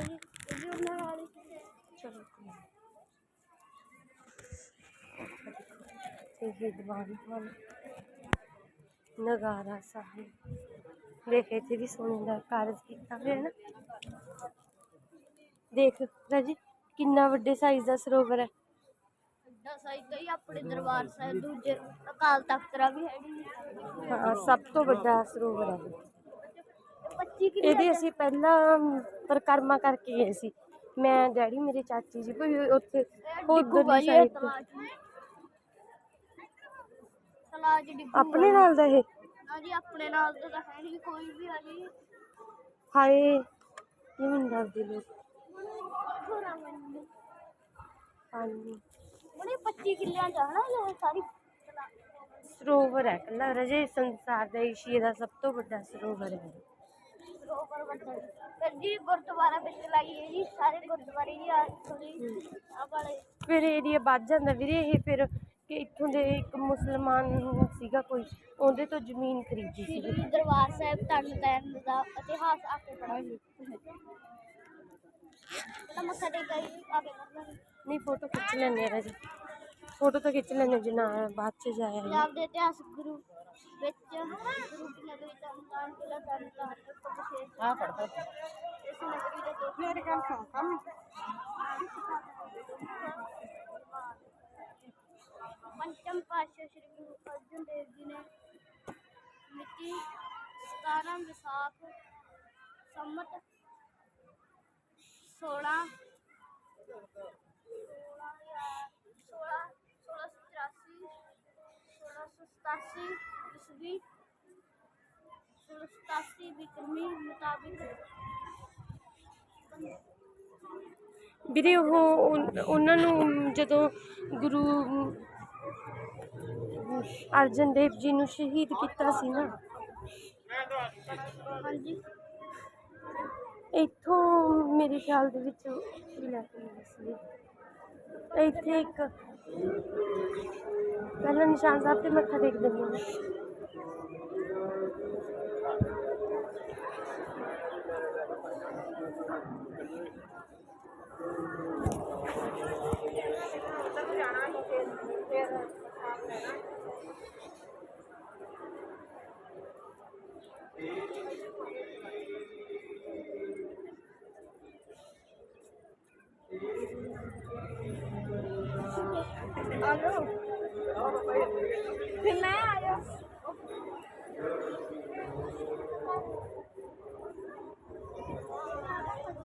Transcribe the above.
ਜੀ ਕੋਈ ਨਾ। ਇਹ ਦੀਵਾਨ ਹਨ ਨਗਾਰਾ ਸਾਹਿਬ ਦੇਖ ਇੱਥੇ ਵੀ ਸੋਨੇ ਦਾ ਕਾਰਜ ਕੀਤਾ ਹੋਇਆ ਨਾ ਦੇਖ ਰਾਜੀ ਕਿੰਨਾ ਵੱਡੇ ਸਾਈਜ਼ ਦਾ ਸਰੋਵਰ ਹੈ ਅੱਡਾ ਸਾਈਜ਼ ਦਾ ਹੀ ਆਪਣੇ ਦਰਬਾਰ ਸਾਹਿਬ ਦੂਜੇ ਅਕਾਲ ਤਖਤ ਦਾ ਵੀ ਹੈ ਜੀ ਹਾਂ ਸਭ ਤੋਂ ਵੱਡਾ ਸਰੋਵਰ ਹੈ ਇਹ। 25 ਕਿਲੋ ਇਹਦੇ ਅਸੀਂ ਪਹਿਲਾਂ ਪਰਿਕਰਮਾ ਕਰਕੇ ਗਏ ਸੀ। ਮੈਂ ਡੈਡੀ ਮੇਰੇ ਚਾਚੀ ਜੀ ਕੋਈ ਉੱਥੇ ਉਧਰ ਦੀ ਸਾਈਡ ਆਪਣੇ ਨਾਲ ਦਾ ਇਹ? ਨਾ ਜੀ ਆਪਣੇ ਨਾਲ ਤਾਂ ਤਾਂ ਹੈ ਨਹੀਂ ਕੋਈ ਵੀ ਜੀ। ਹਾਏ ਇਹ ਮੈਨੂੰ ਦੱਸਦੇ ਲੋਕ। ਹਾਂਜੀ। ਉਹਨੇ 25 ਕਿੱਲਿਆਂ ਹਨਾ ਇਹ ਸਾਰੀ। ਸਰੋਵਰ ਹੈ ਕੱਲਾ ਰਜੇ ਸੰਸਾਰ ਦਾ ਏਸ਼ੀਆ ਦਾ ਸਭ ਤੋਂ ਵੱਡਾ ਸਰੋਵਰ ਹੈ। ਸਰੋਵਰ ਵੱਡਾ ਜੀ। ਫਿਰ ਜੀ ਗੁਰਦੁਆਰਾ ਵਿੱਚ ਲਾਈਏ ਜੀ ਸਾਰੇ ਗੁਰਦੁਆਰੇ ਜੀ ਆ ਥੋੜੀ ਆ ਵਾਲੇ ਫਿਰ ਏਰੀਆ ਵੱਧ ਜਾਂਦਾ ਵੀਰੇ ਇਹ ਫਿਰ ਕਿ ਇੱਥੋਂ ਦੇ ਇੱਕ ਮੁਸਲਮਾਨ ਸੀਗਾ ਕੋਈ ਉਹਦੇ ਤੋਂ ਜ਼ਮੀਨ ਖਰੀਦੀ ਸੀ। ਸ੍ਰੀ ਦਰਬਾਰ ਸਾਹਿਬ ਤਰਨ ਤਾਰਨ ਦਾ ਇਤਿਹਾਸ ਆ ਕੇ ਪੜਾਂਗੇ ਪਹਿਲਾਂ ਮੱਥਾ ਟੇਕਾ ਜੀ ਆ ਕੇ ਪੜਾਂਗੇ ਨਹੀਂ ਫੋਟੋ ਖਿੱਚ ਲੈਣੇ ਆ ਰਜੇ। ਫੋਟੋ ਤਾਂ ਖਿੱਚ ਲੈਣੇ ਜਿੰਨਾ ਬਾਅਦ ਚ ਜਾਇਆ ਪੰਜਾਬ ਦੇ ਇਤਿਹਾਸ ਗੁਰੂ ਵਿੱਚ ਗੁਰੂ ਦੀ ਨਗਰੀ ਤਰਨ ਤਾਰਨ ਕਿਲਾ ਤਰਨ ਤਾਰਨ ਇੱਕ ਵਿਸ਼ੇਸ਼ ਆ ਪੜਦਾ ਇਸ ਨਗਰੀ ਦੇ ਦੋ ਮੇਰੇ ਗੱਲ ਸੁਣ ਕੰਮ ਪੰਚਮ ਪਾਤਸ਼ਾਹ ਸ੍ਰੀ ਗੁਰੂ ਅਰਜਨ ਦੇਵ ਜੀ ਨੇ ਮਿਤੀ 17 ਵਿਸਾਖ ਸੰਮਤ 16 ਈਸਵੀ 1687 ਵਿਕਰਮੀ ਮੁਤਾਬਿਕ ਵੀਰੇ ਉਹ ਉਹਨਾਂ ਨੂੰ ਜਦੋਂ ਗੁਰੂ ਅਰਜਨ ਦੇਵ ਜੀ ਨੂੰ ਸ਼ਹੀਦ ਕੀਤਾ ਸੀ ਨਾ। ਹਾਂਜੀ। ਇੱਥੋਂ ਮੇਰੇ ਖਿਆਲ ਦੇ ਵਿੱਚ ਵੀ ਲੈ ਕੇ ਗਏ ਸੀ। ਇੱਥੇ ਇੱਕ ਪਹਿਲਾਂ ਨਿਸ਼ਾਨ ਸਾਹਿਬ ਤੇ ਮੱਥਾ ਟੇਕ ਦਿੰਦੇ ਆ ਜਾਓ ਫਿਰ ਮੈਂ ਆ